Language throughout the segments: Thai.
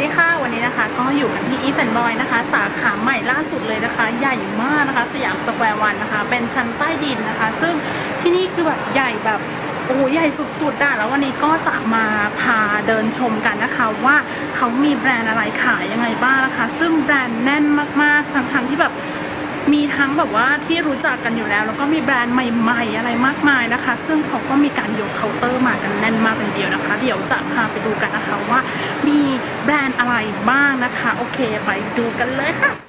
ดีค่ะ วันนี้นะคะ ก็อยู่กันที่อีฟแอนบอยนะคะ สาขาใหม่ล่าสุดเลยนะคะ ใหญ่มากนะคะ สยามสแควร์วันนะคะ เป็นชั้นใต้ดินนะคะ ซึ่งที่นี่คือแบบใหญ่แบบโอ้โหใหญ่สุดๆอะแล้ววันนี้ก็จะมาพาเดินชมกันนะคะ ว่าเขามีแบรนด์อะไรขายยังไงบ้างนะคะ ซึ่งแบรนด์แน่นมากๆทั้งๆที่แบบ มีทั้งแบบว่าที่รู้จักกันอยู่แล้ว แล้วก็มีแบรนด์ใหม่ ๆ อะไรมากมายนะคะ ซึ่งเขาก็มีการยกเคาน์เตอร์มากันแน่นมากเลยเดียวนะคะ เดี๋ยวจะพาไปดูกันนะคะว่ามีแบรนด์อะไรบ้างนะคะ โอเค ไปดูกันเลยค่ะ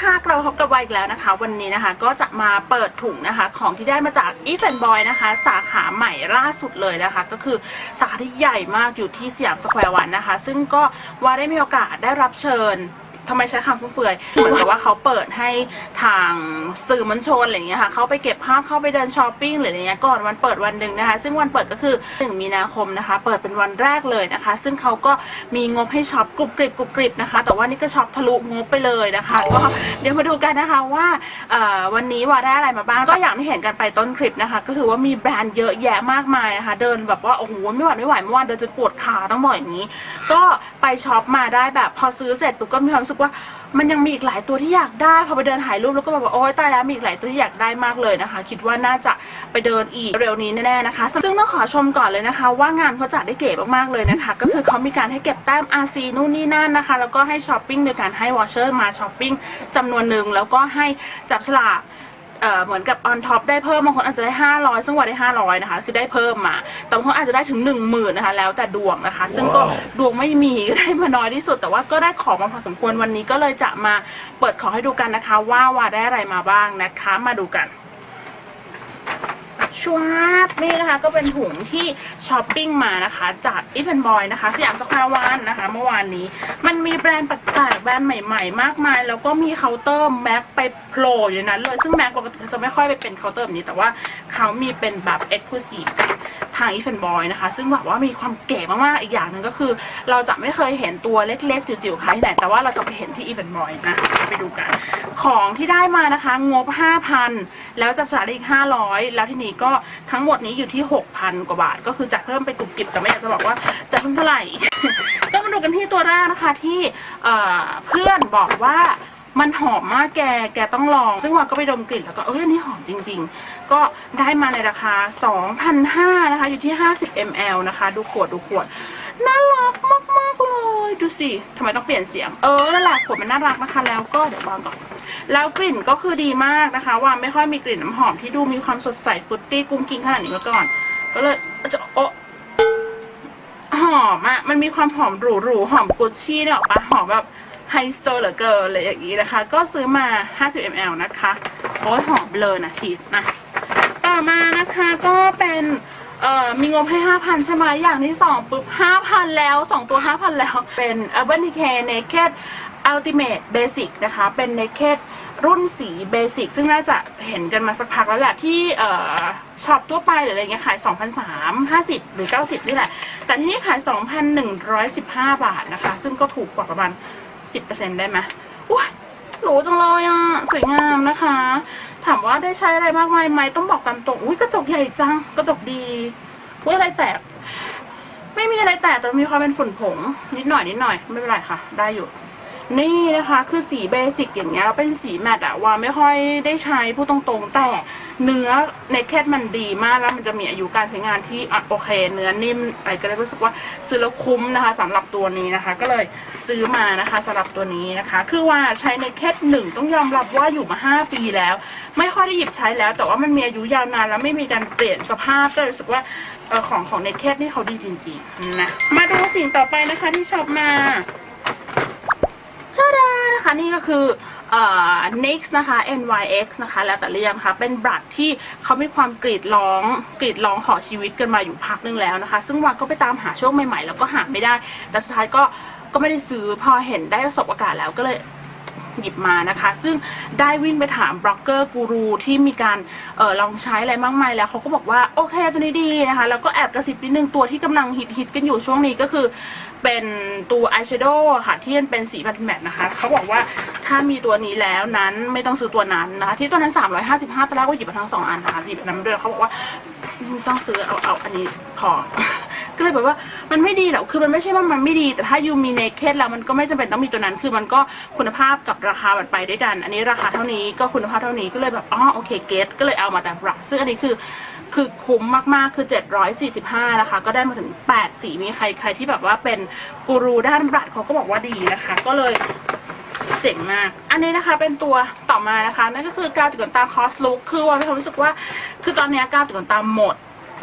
ค่ะกลับมาพบกับวายอีกแล้วนะคะ วันนี้นะคะก็จะมาเปิดถุงนะคะ ของที่ได้มาจาก e f a n Boy นะคะ สาขาใหม่ล่าสุดเลยนะคะ ก็คือสาขาที่ใหญ่มากอยู่ที่สยามสแควร์วันนะคะ ซึ่งก็ว่าได้มีโอกาสได้รับเชิญ ทำไมใช้คำฟุ่มเฟือย เหมือนกับว่าเขาเปิดให้ทางสื่อมวลชนอะไรอย่างเงี้ยค่ะเขาไปเก็บภาพเข้าไปเดินช้อปปิ้งหรืออะไรเงี้ยก่อนวันเปิดวันหนึ่งนะคะ ซึ่งวันเปิดก็คือ 1 มีนาคมนะคะ เปิดเป็นวันแรกเลยนะคะ ซึ่งเขาก็มีงบให้ช็อปกรุบกริบกรุบกริบนะคะ แต่ว่านี่ก็ช็อปทะลุงบไปเลยนะคะก็เดี๋ยวมาดูกันนะคะว่าเอ่อวันนี้ว่าได้อะไรมาบ้างก็อย่างที่เห็นกันไปต้นคลิปนะคะ ก็คือว่ามีแบรนด์เยอะแยะมากมายนะคะ เดินแบบว่าโอ้โหไม่ไหวไม่ไหวเมื่อวานเดินจนปวดขาต้องบอกอย่างนี้ ก็ไปช็อปมาได้แบบพอซื้อเสร็จปุ๊บก็มีความรู้สึกว่ามันยังมีอีกหลายตัวที่อยากได้พอไปเดินถ่ายรูปแล้วก็แบบว่าโอ๊ยตายแล้วมีอีกหลายตัวที่อยากได้มากเลยนะคะ คิดว่าน่าจะไปเดินอีกเร็วนี้แน่ๆนะคะ ซึ่งต้องขอชมก่อนเลยนะคะ ว่างานเขาจัดได้เก๋มากๆเลยนะคะ ก็คือเขามีการให้เก็บแต้ม RC นู่นนี่นั่นนะคะ แล้วก็ให้ช้อปปิ้งโดยการให้วอชเชอร์มาช้อปปิ้งจำนวนหนึ่งแล้วก็ให้จับฉลาก เอ่อเหมือนกับ on top ได้เพิ่มบางคนอาจจะได้ 500 ซึ่งว่าได้ 500 นะคะ คือได้เพิ่มมา แต่บางคนอาจจะได้ถึง 10,000นะคะ แล้วแต่ดวงนะคะ ซึ่งก็ดวงไม่มีก็ได้มาน้อยที่สุด แต่ว่าก็ได้ของมาพอสมควรวันนี้ก็เลยจะมาเปิดของให้ดูกันนะคะ ว่าว่าได้อะไรมาบ้างนะคะ มาดูกัน ชวบนี่นะคะก็เป็นถุงที่ช้อปปิ้งมานะคะ จากอี v ฟ n บอยนะคะสยามสแควร์วันนะคะ เมื่อวานนี้ มันมีแบรนด์แปลกๆแบรนด์ใหม่ๆ มากมาย แล้วก็มีเคาน์เตอร์แม็กไปโผล่อยู่ในนั้นเลย ซึ่งแม็กปกติจะไม่ค่อยไปเป็นเคาน์เตอร์แบบนี้ แต่ว่าเขามีเป็นแบบเอ็กซ์คลูซีฟ ทางอี v ฟ n บอยนะคะ ซึ่งแบบว่ามีความเก๋มากๆ อีกอย่างหนึ่งก็คือ เราจะไม่เคยเห็นตัวเล็กๆ จิ๋วๆขายที่ไหน แต่ว่าเราจะไปเห็นที่อี v ฟ n บอยนะไปดูกัน ของที่ได้มานะคะ งบ 5,000 แล้วจับฉลากได้อีก 500 แล้วทีนี้ก็ทั้งหมดนี้อยู่ที่ 6,000 กว่าบาท ก็คือจะเพิ่มไปกรุบกิบแต่ไม่อยากจะบอกว่าจะเพิ่มเท่าไหร่ ก็มาดูกันที่ตัวแรกนะคะที่เพื่อนบอกว่า มันหอมมากแก แกต้องลอง ซึ่งวาก็ไปดมกลิ่นแล้วก็เอออันนี้หอมจริง ๆ ก็ได้มาในราคา 2,500นะคะ อยู่ที่ 50 ml นะคะ ดูขวดดูขวด น่ารักมากๆเลย ดูสิทำไมต้องเปลี่ยนเสียง เออ นั่นแหละขวดมันน่ารักนะคะ แล้วก็เดี๋ยววางก่อน แล้วกลิ่นก็คือดีมากนะคะ ว่าไม่ค่อยมีกลิ่นน้ำหอมที่ดูมีความสดใสฟรุตตี้กุ้งกิ้งขนาดนี้มาก่อน ก็เลยจะโอหอมอะมันมีความหอมหรูๆ หอมกุชชี่เนี่ยหรอกปะหอมแบบ ไฮโซเหลือเกินเลยอย่างนี้นะคะ ก็ซื้อมา 50 ml นะคะ โอ้ยหอมเลยนะชีสนะต่อมานะคะก็เป็นเอ่อมีงบให้ 5,000 ใช่ไหมอย่างที่ 2 ปุ๊บ 5,000 แล้ว 2 ตัว 5,000 แล้ว เป็น Urban Decay Naked Ultimate Basic นะคะ เป็น Naked รุ่นสีเบสิกซึ่งน่าจะเห็นกันมาสักพักแล้วแหละ ที่เอ่อช็อปทั่วไปหรืออะไรเงี้ยขาย2,350 หรือ 90 นี่แหละ แต่ที่นี่ขาย 2,115 บาทนะคะ ซึ่งก็ถูกกว่าประมาณ 10%ได้ไหมอุ้ยหรูจังเลยอะ สวยงามนะคะ ถามว่าได้ใช้อะไรมากมายไหมต้องบอกตามตรงอุ้ยกระจกใหญ่จัง กระจกดีอุ้ยอะไรแตก ไม่มีอะไรแตกแต่มีความเป็นฝุ่นผง นิดหน่อยนิดหน่อยไม่เป็นไรค่ะ ได้อยู่ นี่นะคะ คือสีเบสิกอย่างเงี้ยแล้วเป็นสีแมตต์อะว่าไม่ค่อยได้ใช้พูดตรงๆแต่ เนื้อในแคทมันดีมากแล้วมันจะมีอายุการใช้งานที่โอเค เนื้อนิ่มอะไรก็เลยรู้สึกว่าซื้อแล้วคุ้มนะคะสำหรับตัวนี้นะคะ ก็เลยซื้อมานะคะสำหรับตัวนี้นะคะ คือว่าใช้ในแคทหนึ่งต้องยอมรับว่าอยู่มา 5 ปีแล้ว ไม่ค่อยได้หยิบใช้แล้ว แต่ว่ามันมีอายุยาวนานแล้วไม่มีการเปลี่ยนสภาพก็รู้สึกว่าออของของในแคทนี่เขาดีจริงๆนะมาดูสิ่งต่อไปนะคะที่ชอบมาชาดานะคะนี่ก็คือ เอ่อ NYX นะคะ NYX นะคะ แล้วแต่เรียกนะคะเป็นบรัดที่เขามีความกรีดร้องกรีดร้องขอชีวิตกันมาอยู่พักนึงแล้วนะคะ ซึ่งวาก็ไปตามหาช่วงใหม่ๆ แล้วก็หาไม่ได้ แต่สุดท้ายก็ก็ไม่ได้ซื้อพอเห็นได้ประสบอากาศแล้วก็เลย หยิบมานะคะ ซึ่งได้วิ่งไปถามบล็อกเกอร์กูรูที่มีการออลองใช้อะไรมากมายแล้วเขาก็บอกว่าโอเคตัวนี้ดีนะคะ แล้วก็แอบกระซิบนิดนึงตัวที่กำลังฮิตฮิตกันอยู่ช่วงนี้ก็คือเป็นตัวอายแชโดว์ค่ะที่เป็นสีพันแมทนะคะเขาบอกว่าถ้ามีตัวนี้แล้วนั้นไม่ต้องซื้อตัวนั้นนะคะ ที่ตัวนั้น 355ตอนแรกก็หยิบมาทั้งสองอันนะคะหยิบนั้นด้วยเขาบอกว่าไม่ต้องซื้อเอาเอาอันนี้พอ ก็เลยแบบว่ามันไม่ดีหรอกคือมันไม่ใช่ว่ามันไม่ดี แต่ถ้ายูมีเนเคสแล้วมันก็ไม่จำเป็นต้องมีตัวนั้น คือมันก็คุณภาพกับราคามันไปด้วยกัน อันนี้ราคาเท่านี้ก็คุณภาพเท่านี้ก็เลยแบบอ๋อโอเคเกตก็เลยเอามาแต่บรักซึ่งอันนี้คือคือคุ้มมากๆ คือ 745 นะคะ ก็ได้มาถึง 8 สี มีใครใครที่แบบว่าเป็นกูรูด้านบรัดเขาก็บอกว่าดีนะคะ ก็เลยเจ๋งมาก อันนี้นะคะเป็นตัวต่อมานะคะ นั่นก็คือกาวติดขนตาคอสลุกคือว่ามีความรู้สึกว่า คือตอนนี้กาวติดขนตาหมด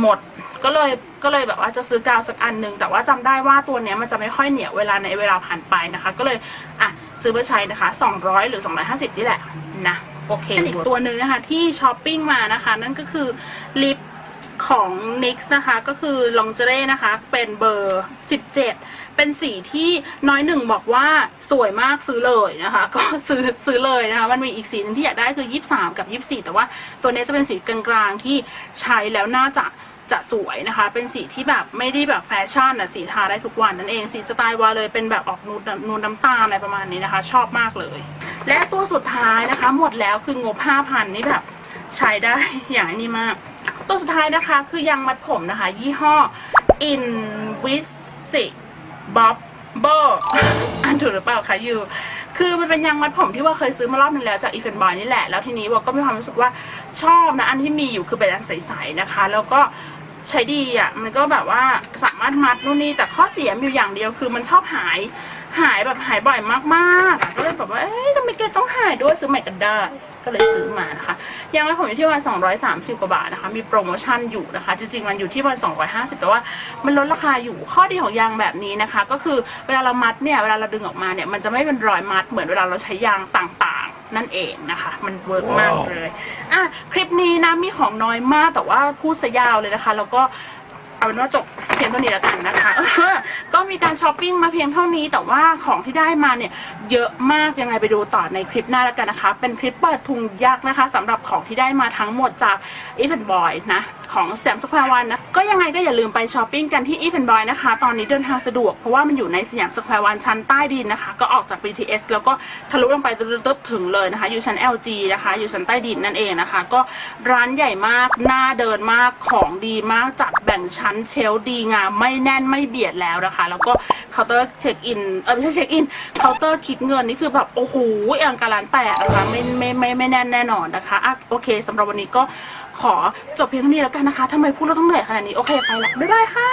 หมดก็เลยก็เลยแบบว่าจะซื้อกาวสักอันหนึงแต่ว่าจำได้ว่าตัวเนี้ยมันจะไม่ค่อยเหนียวเวลาในเวลาผ่านไปนะคะ ก็เลยอะซื้อมาใช้นะคะ 200 หรือ 250 นี่แหละนะโอเคอีกตัวหนึ่งนะคะที่ช้อปปิ้งมานะคะ นั่นก็คือลิปของ NYX นะคะ ก็คือลองเจเร่นะคะ เป็นเบอร์ 17 เป็นสีที่น้อยหนึ่งบอกว่าสวยมากซื้อเลยนะคะ ก็ซื้อซื้อเลยนะคะ มันมีอีกสีหนึงที่อยากได้คือ 23 กับ 24 แต่ว่าตัวนี้จะเป็นสีกลางๆที่ใช้แล้วน่าจะจะสวยนะคะ เป็นสีที่แบบไม่ได้แบบแฟชั่นอะสีทาได้ทุกวันนั่นเอง สีสไตล์วาเลยเป็นแบบออกนูนนูนน้ำตาลอะไรประมาณนี้นะคะ ชอบมากเลย และตัวสุดท้ายนะคะ หมดแล้วคืองบ5,000นี่แบบใช้ได้อย่างนี้มาก ตัวสุดท้ายนะคะคือยางมัดผมนะคะ ยี่ห้อ invisi Invisible อ่านถูกหรือเปล่าคะยูคือมันเป็นยางมัดผมที่ว่าเคยซื้อมารอบนึงแล้วจากอีเฟนบอยนี่แหละ แล้วทีนี้ว่าก็มีความรู้สึกว่าชอบนะ อันที่มีอยู่คือเป็นอันใสๆนะคะ แล้วก็ใช้ดีอะ มันก็แบบว่าสามารถมัดนู่นนี่แต่ข้อเสียมีอยู่อย่างเดียวคือมันชอบหายหายแบบหายบ่อยมากๆก็เลยแบบว่าเอ๊ะทำไมแกต้องหายด้วยซื้อใหม่กันได้ ก็เลยซื้อมานะคะ ยางมัดผมอยู่ที่วัน230 กว่าบาทนะคะ มีโปรโมชั่นอยู่นะคะ จริงๆ มันอยู่ที่วัน250 แต่ว่ามันลดราคาอยู่ ข้อดีของยางแบบนี้นะคะ ก็คือเวลาเรามัดเนี่ย เวลาเราดึงออกมาเนี่ย มันจะไม่เป็นรอยมัดเหมือนเวลาเราใช้ยางต่างๆ นั่นเองนะคะ มันเวิร์กมากเลย อะ คลิปนี้นะ มีของน้อยมาก แต่ว่าพูดซะยาวเลยนะคะ แล้วก็เอาเป็นว่าจบเพียงเท่านี้แล้วกันนะคะเออก็มีการช้อปปิ้งมาเพียงเท่านี้ แต่ว่าของที่ได้มาเนี่ยเยอะมากยังไงไปดูต่อในคลิปหน้าแล้วกันนะคะ เป็นคลิปเปิดถุงยักษ์นะคะสำหรับของที่ได้มาทั้งหมดจาก e v e n Boy นะ ของแซมสแควร์วันนะ ก็ยังไงก็อย่าลืมไปช้อปปิ้งกันที่ e v e n Boy นะคะ ตอนนี้เดินทางสะดวก เพราะว่ามันอยู่ในสยามสแควร์วันชั้นใต้ดินนะคะ ก็ออกจาก BTS แล้วก็ทะลุลงไปตึ๊บถึงเลยนะคะ อยู่ชั้น LG นะคะ อยู่ชั้นใต้ดินนั่นเองนะคะ ก็ร้านใหญ่มาก น่าเดินมาก ของดีมาก จัดแบ่งชั้นเชลดีงาม ไม่แน่นไม่เบียดแล้วนะคะ แล้วก็เคาน์เตอร์เช็คอิน เออไม่ใช่เช็คอิน เคาน์เตอร์คิดเงินนี่คือแบบโอ้โหอลังการร้านแปดนะคะ ไม่ไม่ไม่ไม่แน่นแน่นอนนะคะอะโอเคสำหรับวันนี้ก็ ขอจบเพียงเท่านี้แล้วกันนะคะทำไมพูดแล้วต้องเหนื่อยขนาดนี้ โอเค ไปละ บ๊ายบายค่ะ